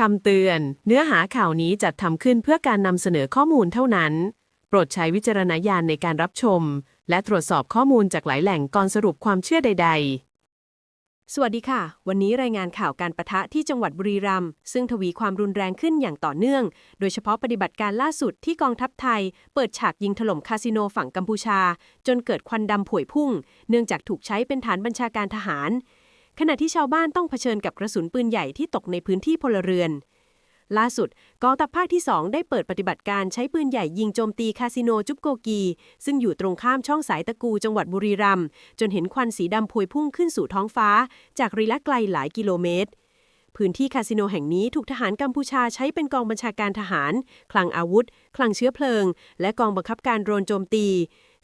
คำเตือน เนื้อหาข่าวนี้จัดทำขึ้นเพื่อการนำเสนอข้อมูลเท่านั้น โปรดใช้วิจารณญาณในการรับชม และตรวจสอบข้อมูลจากหลายแหล่งก่อนสรุปความเชื่อใด ๆ สวัสดีค่ะ วันนี้รายงานข่าวการประทะที่จังหวัดบุรีรัมย์ซึ่งทวีความรุนแรงขึ้นอย่างต่อเนื่อง โดยเฉพาะปฏิบัติการล่าสุดที่กองทัพไทย เปิดฉากยิงถล่มคาสิโนฝั่งกัมพูชา จนเกิดควันดำผวยพุ่ง เนื่องจากถูกใช้เป็นฐานบัญชาการทหาร ขณะที่ชาวบ้านต้องเผชิญกับกระสุนปืนใหญ่ที่ตกในพื้นที่พลเรือน ล่าสุดกองทัพภาคที่ 2 ได้เปิดปฏิบัติการใช้ปืนใหญ่ยิงโจมตีคาสิโนจุบโกกี ซึ่งอยู่ตรงข้ามช่องสายตะกูจังหวัดบุรีรัมย์จนเห็นควันสีดำพวยพุ่งขึ้นสู่ท้องฟ้า จากระยะไกลหลายกิโลเมตรพื้นที่คาสิโนแห่งนี้ถูกทหารกัมพูชาใช้เป็นกองบัญชาการทหาร คลังอาวุธ คลังเชื้อเพลิง และกองบังคับการโดรนโจมตี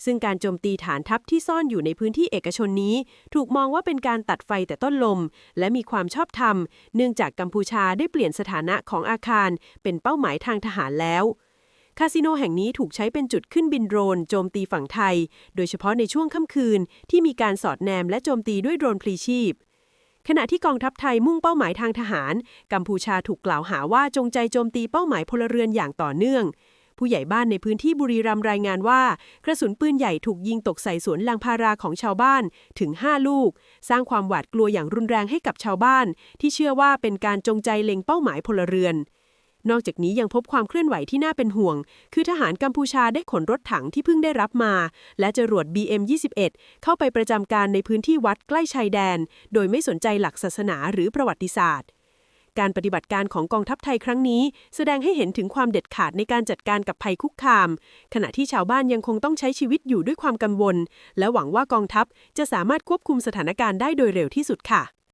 ซึ่งการโจมตีฐานทัพที่ซ่อนอยู่ในพื้นที่เอกชนนี้ ถูกมองว่าเป็นการตัดไฟแต่ต้นลม และมีความชอบธรรม เนื่องจากกัมพูชาได้เปลี่ยนสถานะของอาคาร เป็นเป้าหมายทางทหารแล้วคาสิโนแห่งนี้ถูกใช้เป็นจุดขึ้นบินโดรนโจมตีฝั่งไทย โดยเฉพาะในช่วงค่ำคืน ที่มีการสอดแนมและโจมตีด้วยโดรนพลีชีพ ขณะที่กองทัพไทยมุ่งเป้าหมายทางทหาร กัมพูชาถูกกล่าวหาว่าจงใจโจมตีเป้าหมายพลเรือนอย่างต่อเนื่อง ผู้ใหญ่บ้านในพื้นที่บุรีรัมย์รายงานว่า กระสุนปืนใหญ่ถูกยิงตกใส่สวนลางพาราของชาวบ้านถึง 5 ลูก สร้างความหวาดกลัวอย่างรุนแรงให้กับชาวบ้าน ที่เชื่อว่าเป็นการจงใจเล็งเป้าหมายพลเรือนนอกจากนี้ยังพบความเคลื่อนไหวที่น่าเป็นห่วง คือทหารกัมพูชาได้ขนรถถังที่เพิ่งได้รับมา และจรวด BM-21 เข้าไปประจำการในพื้นที่วัดใกล้ชายแดน โดยไม่สนใจหลักศาสนาหรือประวัติศาสตร์ การปฏิบัติการของกองทัพไทยครั้งนี้ แสดงให้เห็นถึงความเด็ดขาดในการจัดการกับภัยคุกคาม ขณะที่ชาวบ้านยังคงต้องใช้ชีวิตอยู่ด้วยความกังวล และหวังว่ากองทัพจะสามารถควบคุมสถานการณ์ได้โดยเร็วที่สุดค่ะ